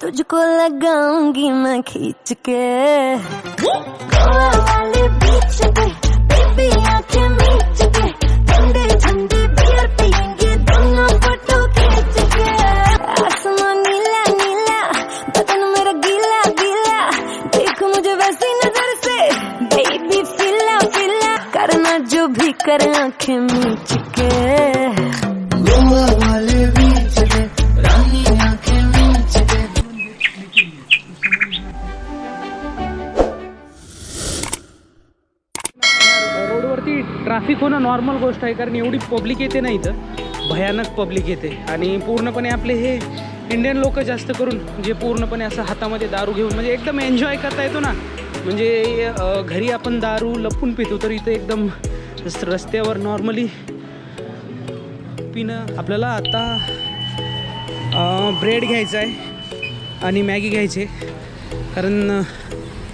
तुझको लगाऊँगी मैं खींच के। गोवा वाले बीच पे बेबी आँखें मीच के ठंडे ठंडे बियर पियेंगे दोनों फ़ोटो खींच के। आसमान नीला नीला बदन मेरा गीला गीला। देख मुझे वैसी नज़र से। बेबी फिला फिला करना जो भी कर आँखें मीच के। ट्रॅफिक होणं नॉर्मल गोष्ट आहे कारण एवढी पब्लिक येते ना इथं. भयानक पब्लिक येते. आणि पूर्णपणे आपले हे इंडियन लोक जास्त करून जे पूर्णपणे असं हातामध्ये दारू घेऊन म्हणजे एकदम एन्जॉय करता येतो ना. म्हणजे घरी आपण दारू लपून पितो तर इथं एकदम रस्त्यावर नॉर्मली पिणं आपल्याला आता ब्रेड घ्यायचा आहे आणि मॅगी घ्यायची आहे. कारण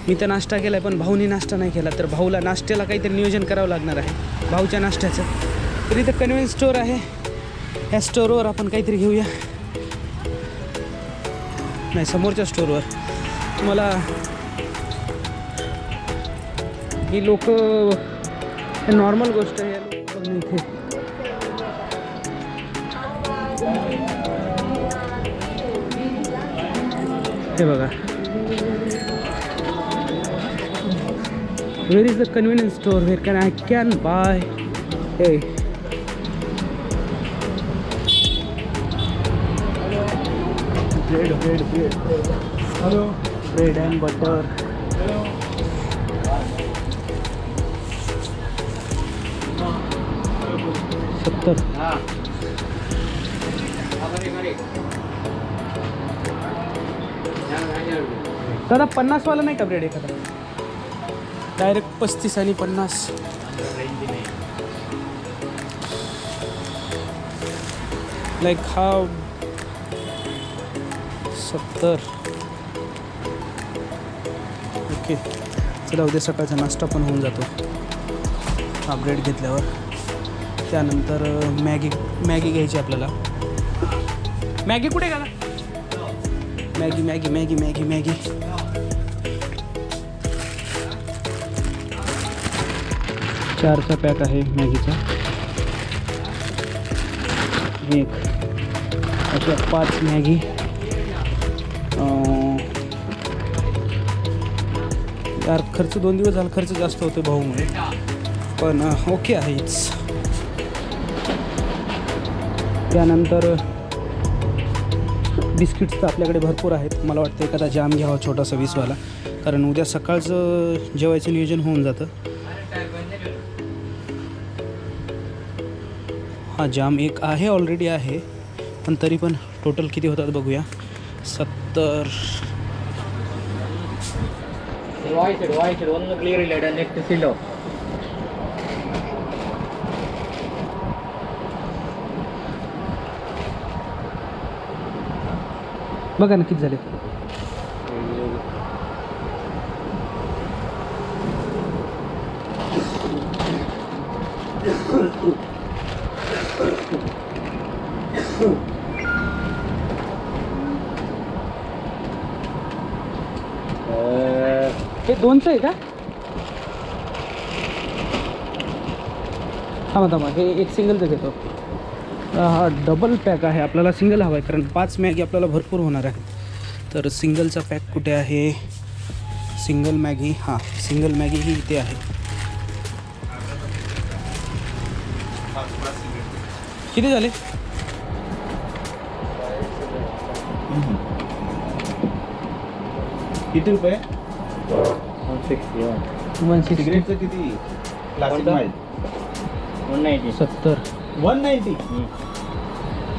मी तर नाश्ता केला आहे पण भाऊनी नाश्ता नाही केला तर भाऊला नाश्त्याला काहीतरी नियोजन करावं लागणार आहे. भाऊच्या नाश्त्याचं. तर इथं कन्व्हेन्स स्टोअर आहे. ह्या स्टोअरवर आपण काहीतरी घेऊया. नाही समोरच्या स्टोअरवर तुम्हाला ही लोक नॉर्मल गोष्ट आहे इथे. हे बघा. Where is the convenience store where can I can buy hey bread bread bread hello bread and butter सत्तर दादा पन्नासवाला नाही का ब्रेड एखादा डायरेक्ट पस्तीस आणि पन्नास. लाईक हा सत्तर. ओके चला उद्या सकाळचा नाश्ता पण होऊन जातो. हा ब्रेड घेतल्यावर. त्यानंतर मॅगी मॅगी घ्यायची आपल्याला. मॅगी कुठे गेला Maggi Maggi Maggi Maggi Maggi चारचा pack आहे मॅगीचा. एक अशा पाच मॅगी. यार खर्च दोन दिवस झाला खर्च जास्त होतो भाऊमुळे. पण ओके आहेच त्यानंतर बिस्किट्स तर आपल्याकडे भरपूर आहेत. मला वाटतं एखादा जाम घ्यावा छोटासा वीसवाला. कारण उद्या सकाळचं जेवायचं नियोजन होऊन जातं. हा जाम एक आहे ऑलरेडी आहे. पण तरी पण टोटल किती होतात बघूया. सत्तर. बघा ना किती झाले. हे दोनचं आहे का? थांबा थांबा. हे एक सिंगलचं घेतो. हा डबल पॅक आहे. आपल्याला सिंगल हवा आहे कारण पाच मॅगी आपल्याला भरपूर होणार आहे. तर सिंगलचा पॅक कुठे आहे? सिंगल मॅगी हां. सिंगल मॅगी ही इथे आहे. किती झाले? किती रुपये? सिक्स्टी वन सिक्स्टी सिगरेटचं किती? क्लासिक कोणतं? माइल्ड वन नाईन्टी सत्तर. वन नाईन्टी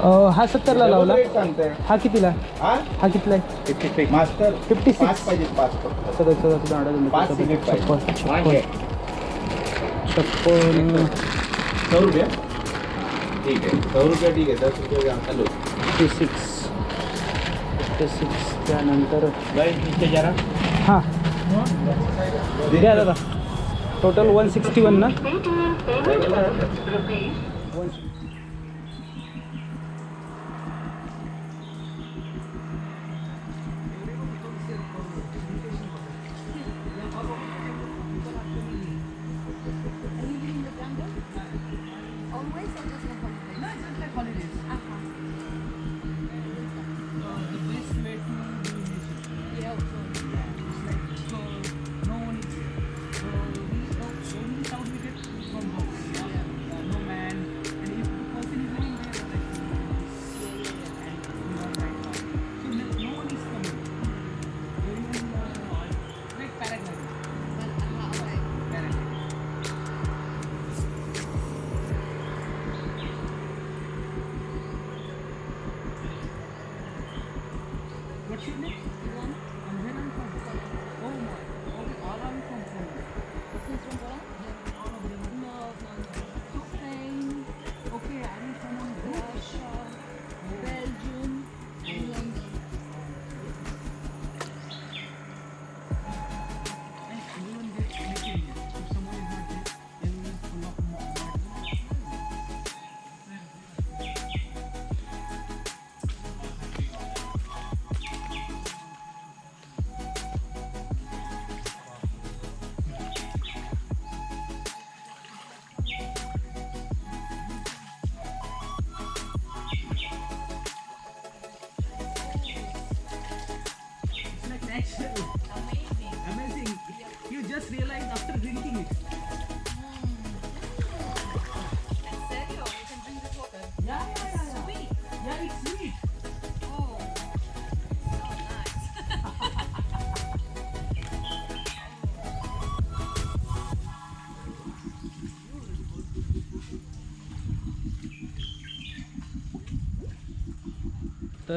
अं, हा सत्तरला लावला. सांगताय. हा कितीला? हा? हा कितीला आहे? Fifty six master 56. पाच पाहिजे पाच फक्त. सदा सदा सदा आडा पाच सिगरेट पाहिजे. छप्पन छप्पन छप्पन सौ रुपये? ठीक आहे. सौ रुपये ठीक आहे. दस रुपये hello. Fifty six fifty six त्यानंतर बाईस जरा? हां. द्या दादा. टोटल वन सिक्स्टी वन ना Amazing.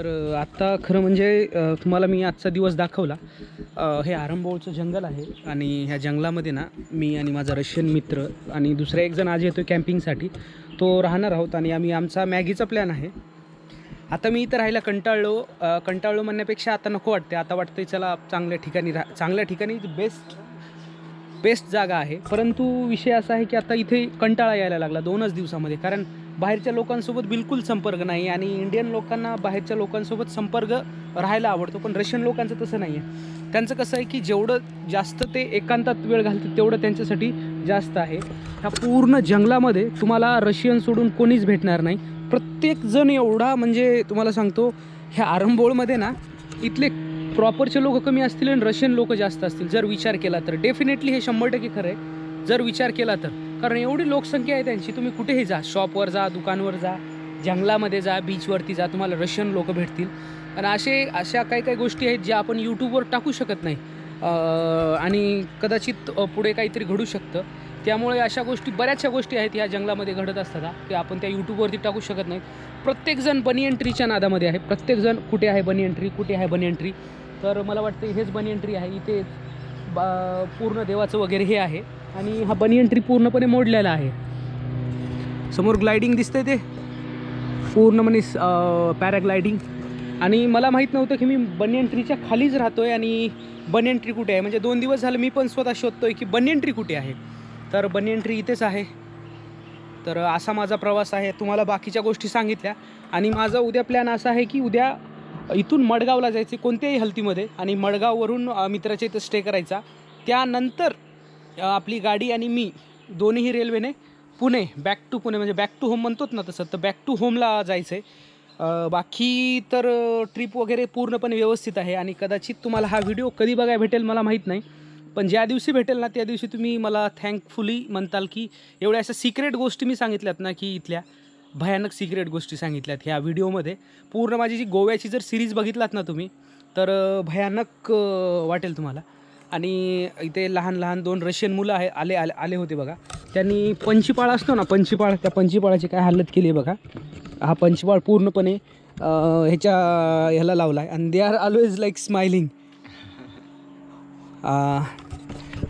तर आत्ता खरं म्हणजे तुम्हाला मी आजचा दिवस दाखवला. हे आरंबोळचं जंगल आहे आणि ह्या जंगलामध्ये ना मी आणि माझा रशियन मित्र आणि दुसरा एक जण आज येतो कॅम्पिंगसाठी. तो राहणार आहोत आणि आम्ही आमचा मॅगीचा प्लॅन आहे. आता मी इथं राहायला कंटाळलो. कंटाळलो म्हणण्यापेक्षा आता नको वाटते आता वाटतं चला चांगल्या ठिकाणी राहा चांगल्या ठिकाणी बेस्ट बेस्ट जागा आहे. परंतु विषय असा आहे की आता इथे कंटाळा यायला लागला दोनच दिवसामध्ये. कारण बाहेरच्या लोकांसोबत बिलकुल संपर्क नाही आणि इंडियन लोकांना बाहेरच्या लोकांसोबत संपर्क राहायला आवडतो पण रशियन लोकांचं तसं नाही आहे त्यांचं कसं आहे की जेवढं जास्त ते एकांतात वेळ घालतात तेवढं त्यांच्यासाठी जास्त आहे. ह्या पूर्ण जंगलामध्ये तुम्हाला रशियन सोडून कोणीच भेटणार नाही. प्रत्येकजण एवढा म्हणजे तुम्हाला सांगतो ह्या आरंबोळमध्ये ना इथले प्रॉपरचे लोक कमी असतील आणि रशियन लोक जास्त असतील. जर विचार केला तर. डेफिनेटली हे शंभर टक्के खरं आहे जर विचार केला तर. कारण एवढी लोकसंख्या आहे त्यांची तुम्ही कुठेही जा. शॉपवर जा दुकानवर जा जंगलामध्ये जा बीचवरती जा तुम्हाला रशियन लोक भेटतील. आणि असे अशा काही काही गोष्टी आहेत ज्या आपण यूट्यूबवर टाकू शकत नाही. आणि कदाचित पुढे काहीतरी घडू शकतं. त्यामुळे अशा गोष्टी बऱ्याचशा गोष्टी आहेत ह्या जंगलामध्ये घडत असतात की ते आपण त्या यूट्यूबवरती टाकू शकत नाही. प्रत्येकजण बनी एंट्रीच्या नादामध्ये आहे. प्रत्येकजण कुठे आहे बनी एंट्री कुठे आहे बनी एंट्री तर मला वाटतं हेच बनी एंट्री आहे. इथे बा पूर्ण देवाचं वगैरे हे आहे. आणि हा बनी एंट्री पूर्णपणे मोडलेला आहे. समोर ग्लायडिंग दिसतंय ते. पूर्ण पूर्णपणे पॅराग्लायडिंग आणि मला माहीत नव्हतं की मी बनी एंट्रीच्या खालीच राहतो आहे आणि बन एंट्री कुठे आहे? म्हणजे दोन दिवस झालं मी पण स्वतः शोधतो आहे की बन एंट्री कुठे आहे? तर बन एंट्री इथेच आहे. तर असा माझा प्रवास आहे. तुम्हाला बाकीच्या गोष्टी सांगितल्या. आणि माझा उद्या प्लॅन असा आहे की उद्या इथून मडगावला जायचे कोणत्याही हल्तीमध्ये. आणि मडगाववरून मित्राच्या इथं स्टे करायचा. त्यानंतर आपली गाडी आणि मी दोन्हीही रेल्वेने पुणे बॅक टू पुणे म्हणजे बॅक टू होम म्हणतोच ना तसं तर बॅक टू होमला जायचं आहे बाकी तर ट्रिप वगैरे पूर्णपणे व्यवस्थित आहे आणि कदाचित तुम्हाला हा व्हिडिओ कधी बघायला भेटेल मला माहीत नाही. पण ज्या दिवशी भेटेल ना त्या दिवशी तुम्ही मला थँकफुली म्हणताल की एवढ्या अशा सिक्रेट गोष्टी मी सांगितल्यात ना की इथल्या भयानक सिक्रेट गोष्टी सांगितल्यात ह्या व्हिडिओमध्ये पूर्ण माझी जी गोव्याची जर सिरीज बघितलात ना तुम्ही तर भयानक वाटेल तुम्हाला. आणि इथे लहान लहान दोन रशियन मुलं आहे आले आले आले होते बघा. त्यांनी पंचीपाळ असतो ना पंचीपाळ त्या पंचीपाळाची काय हालत केली आहे बघा. हा पंचवाळ पूर्णपणे ह्याच्या ह्याला लावला आहे आणि they are always like smiling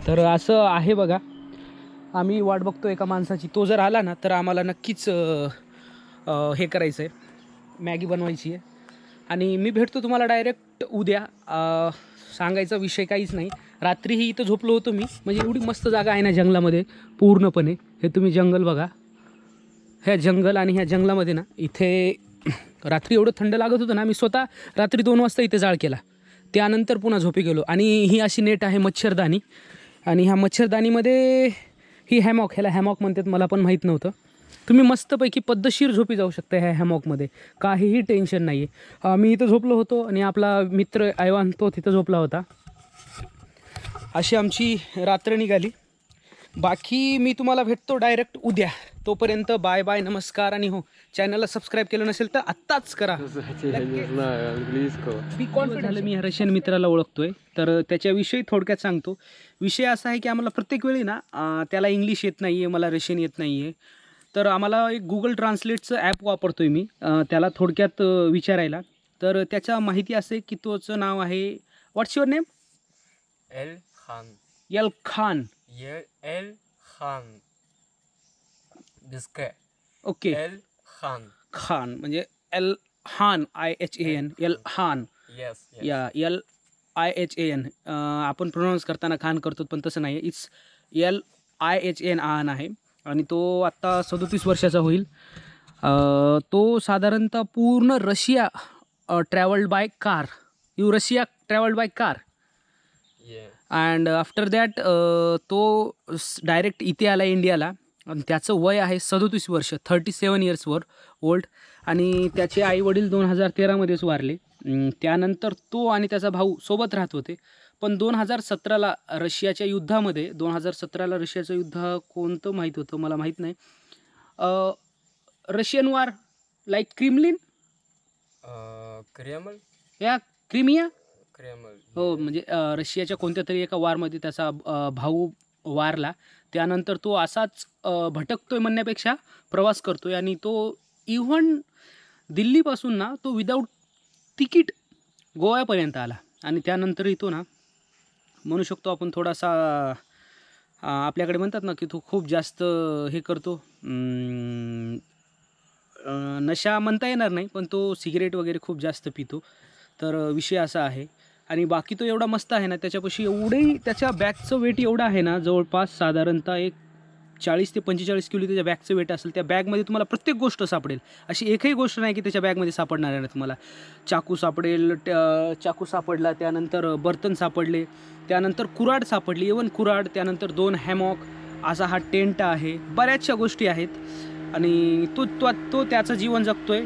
तर असं आहे बघा. आम्ही वाट बघतो एका माणसाची. तो जर आला ना तर आम्हाला नक्कीच हे करायचं आहे मॅगी बनवायची आहे. आणि मी भेटतो तुम्हाला डायरेक्ट उद्या. सांगायचा विषय काहीच नाही. रात्रीही इथं झोपलो होतो मी. म्हणजे एवढी मस्त जागा आहे ना जंगलामध्ये पूर्णपणे. हे तुम्ही जंगल बघा. ह्या जंगल आणि ह्या जंगलामध्ये ना इथे रात्री एवढं थंड लागत होतं ना मी स्वतः रात्री दोन वाजता इथे जाळ केला. त्यानंतर पुन्हा झोपी गेलो. आणि ही अशी नेट आहे मच्छरदाणी आणि ह्या मच्छरदाणीमध्ये ही हॅमॉक ह्याला हॅमॉक म्हणतात मला पण माहीत नव्हतं. तुम्ही मस्तपैकी पद्धतशीर झोपी जाऊ शकता ह्या हॅमॉकमध्ये काहीही टेन्शन नाही आहे मी इथं झोपलो होतो आणि आपला मित्र ऐवान तो तिथं झोपला होता. अशी आमची रात्र निघाली. बाकी मी तुम्हाला भेटतो डायरेक्ट उद्या. तोपर्यंत बाय बाय नमस्कार आणि हो चॅनलला सबस्क्राईब केलं नसेल तर आत्ताच करा. बी कॉन्फिडंट झालं मी ह्या रशियन मित्राला ओळखतोय. तर त्याच्याविषयी थोडक्यात सांगतो. विषय असा आहे की आम्हाला प्रत्येक वेळी ना त्याला इंग्लिश येत नाही आहे मला रशियन येत नाही आहे तर आम्हाला एक गुगल ट्रान्सलेटचं ॲप वापरतोय मी त्याला थोडक्यात विचारायला. तर त्याच्या माहिती असे की तोचं नाव आहे what's your name L Khan L Khan ये एल खान बिस्के ओके. L Khan. खान म्हणजे L Han I H A N L Han. Yes या L I H A N आपण प्रोनाऊन्स करताना खान करतो पण तसं नाही. It's L I H N आन आहे. आणि तो आत्ता सदोतीस वर्षाचा होईल. तो साधारणतः पूर्ण Russia travelled by car you Russia travelled by car and after that तो डायरेक्ट इथे आला इंडियाला. आणि त्याचं वय आहे सदोतीस वर्ष थर्टी सेवन इयर्सवर ओल्ड आणि त्याचे आई वडील दोन हजार तेरामध्येच वारले. त्यानंतर तो आणि त्याचा भाऊ सोबत राहत होते. पण दोन हजार सतराला रशियाच्या युद्धामध्ये दोन हजार सतराला रशियाचं युद्ध कोणतं माहीत होतं मला माहीत नाही. रशियन वार लाईक क्रिमलिन क्रेमल या क्रिमिया क्रेमल हो म्हणजे रशियाच्या कोणत्या तरी एका वारमध्ये त्याचा भाऊ वारला. त्यानंतर तो असाच भटकतो आहे म्हणण्यापेक्षा प्रवास करतो आहे आणि तो इव्हन दिल्लीपासून ना तो विदाऊट तिकीट गोव्यापर्यंत आला. आणि त्यानंतरही तो ना म्हणू शकतो आपण थोडासा आपल्याकडे म्हणतात ना की तो खूप जास्त हे करतो नशा म्हणता येणार नाही पण तो सिगरेट वगैरे खूप जास्त पितो. तर विषय असा आहे. आणि बाकी तो एवढा मस्त आहे ना त्याच्यापाशी एवढंही त्याच्या बॅगचं वेट एवढं आहे ना जवळपास साधारणतः एक चाळीस ते पंचेचाळीस किलो त्याच्या बॅगचं वेट असेल त्या बॅगमध्ये तुम्हाला प्रत्येक गोष्ट सापडेल. अशी एकही गोष्ट नाही की त्याच्या बॅगमध्ये सापडणार आहे तुम्हाला. चाकू सापडेल चाकू सापडला त्यानंतर बर्तन सापडले त्यानंतर कुराड सापडली इवन कुराड त्यानंतर दोन हॅमॉक असा हा टेंट आहे बऱ्याचशा गोष्टी आहेत. आणि तो तो तो त्याचं जीवन जगतोय.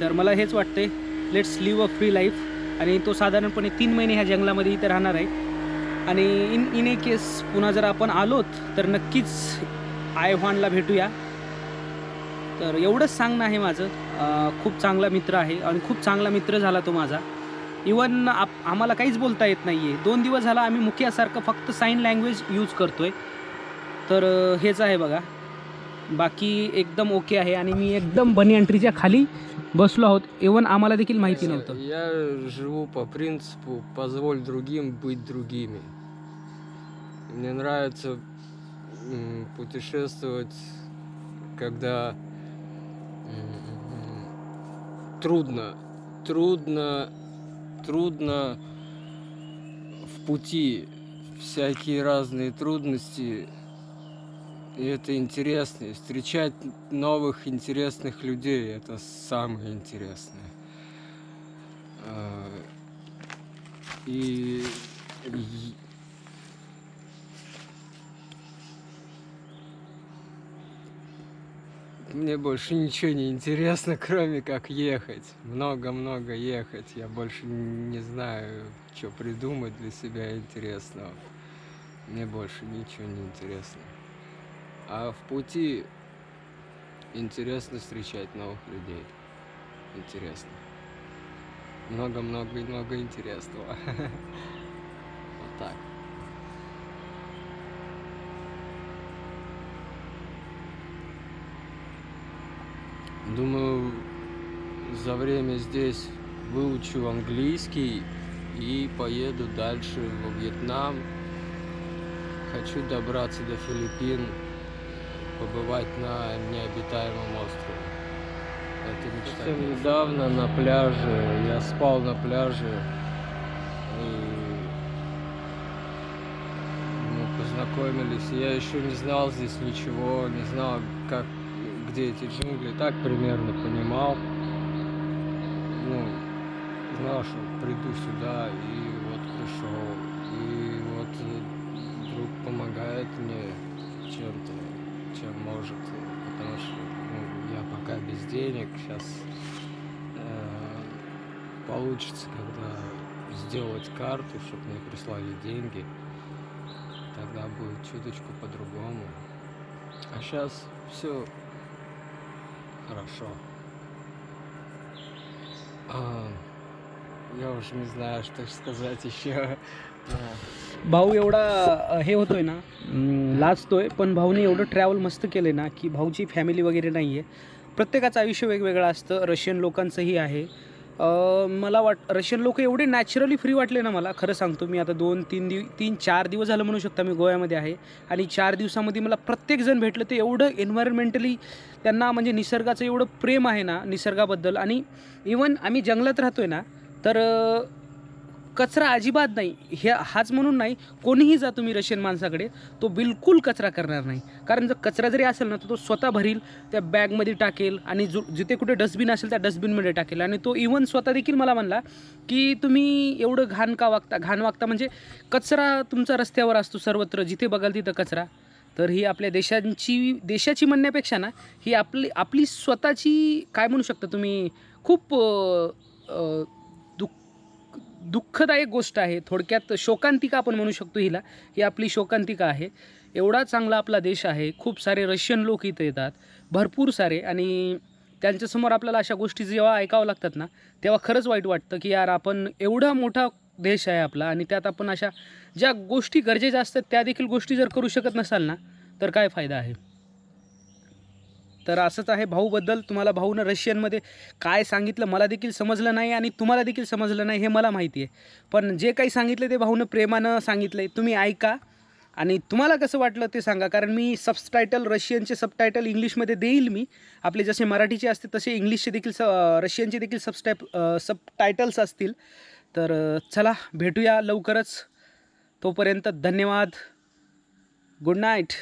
तर मला हेच वाटते let's live a free life आणि तो साधारणपणे तीन महिने ह्या जंगलामध्ये इथे राहणार आहे. आणि इन इन ए केस पुन्हा जर आपण आलोत तर नक्कीच आयव्हानला भेटूया. तर एवढंच सांगणं आहे माझं. खूप चांगला मित्र आहे आणि खूप चांगला मित्र झाला तो माझा. इवन आप आम्हाला काहीच बोलता येत नाही आहे दोन दिवस झाला आम्ही मुख्यासारखं फक्त साईन लँग्वेज यूज करतो आहे तर हेच आहे बघा. बाकी एकदम ओके आहे आणि मी एकदम बनी एंट्रीच्या खाली बसलो आहोत इवन आम्हाला देखील माहिती नव्हतं Я живу по принципу позволь другим быть другими. Мне нравится м, путешествовать, когда м, трудно, трудно, трудно в пути, всякие разные трудности. И это интересно. И встречать новых интересных людей это самое интересное. А, И, и- мне больше ничего не интересно, кроме как ехать. Много-много ехать. Я больше не знаю, что придумать для себя интересного. Мне больше ничего не интересно. А в пути интересно встречать новых людей. Интересно. Много-много-много интересного. Вот так. Думаю, за время здесь выучу английский и поеду дальше во Вьетнам. Хочу добраться до Филиппин, побывать на необитаемом острове. Это мечта. Недавно на пляже, я спал на пляже и мы познакомились. Я еще не знал здесь ничего, не знал, как, где эти джунгли, так примерно понимал. Ну, знал, что приду сюда и вот пришел. И вот э, друг помогает мне чем может, потому что ну, я пока без денег, сейчас получится, когда сделать карту, чтобы мне прислали деньги, тогда будет чуточку по-другому. А сейчас все хорошо. А, я уже не знаю, что сказать еще. भाऊ एवढा हे होतोय ना लाजतोय पण भाऊने एवढं ट्रॅव्हल मस्त केलं ना की भाऊची फॅमिली वगैरे नाही आहे प्रत्येकाचं आयुष्य वेगवेगळं असतं रशियन लोकांचंही आहे. मला वाट रशियन लोक एवढे नॅचरली फ्री वाटले ना मला खरं सांगतो मी आता दोन तीन दिव तीन चार दिवस झालं म्हणू शकता मी गोव्यामध्ये आहे. आणि चार दिवसामध्ये मला प्रत्येकजण भेटलं ते एवढं एन्व्हायरमेंटली त्यांना म्हणजे निसर्गाचं एवढं प्रेम आहे ना निसर्गाबद्दल. आणि इवन आम्ही जंगलात राहतो आहे ना तर कचरा अजिबात नाही. हे हाच म्हणून नाही कोणीही जा तुम्ही रशियन माणसाकडे तो बिलकुल कचरा करणार नाही. कारण जर कचरा जरी असेल ना तर तो स्वतः भरील त्या बॅगमध्ये टाकेल आणि जो जिथे कुठे डस्टबिन असेल त्या डस्टबिनमध्ये टाकेल. आणि तो इवन स्वतः देखील मला म्हणला की तुम्ही एवढं घाण का वागता घाण वागता? म्हणजे कचरा तुमचा रस्त्यावर असतो सर्वत्र जिथे बघाल तिथं कचरा. तर ही आपल्या देशांची देशाची म्हणण्यापेक्षा ना ही आपली आपली स्वतःची काय म्हणू शकता तुम्ही खूप दुःखदायक गोष्ट आहे. थोडक्यात शोकांतिका आपण म्हणू शकतो हिला. ही आपली शोकांतिका आहे. एवढा चांगला आपला देश आहे. खूप सारे रशियन लोक इथं येतात. भरपूर सारे. आणि त्यांच्यासमोर आपल्याला अशा गोष्टी जेव्हा ऐकावं लागतात ना तेव्हा खरंच वाईट वाटतं की यार आपण एवढा मोठा देश आहे आपला आणि त्यात आपण अशा ज्या गोष्टी गरजेच्या असतात त्या देखील गोष्टी जर करू शकत नसाल ना तर काय फायदा आहे? तर असंच आहे. भाऊबद्दल तुम्हाला भाऊनं रशियनमध्ये काय सांगितलं मला देखील समजलं नाही आणि तुम्हाला देखील समजलं नाही हे मला माहिती आहे. पण जे काही सांगितलं ते भाऊनं प्रेमानं सांगितलं. आहे तुम्ही ऐका आणि तुम्हाला कसं वाटलं ते सांगा. कारण मी सबटायटल रशियनचे सबटायटल इंग्लिशमध्ये देईल मी. आपले जसे मराठीचे असते तसे इंग्लिशचे देखील स रशियनचे देखील सबस्टायप सबटायटल्स असतील. तर चला भेटूया लवकरच. तोपर्यंत धन्यवाद. Good night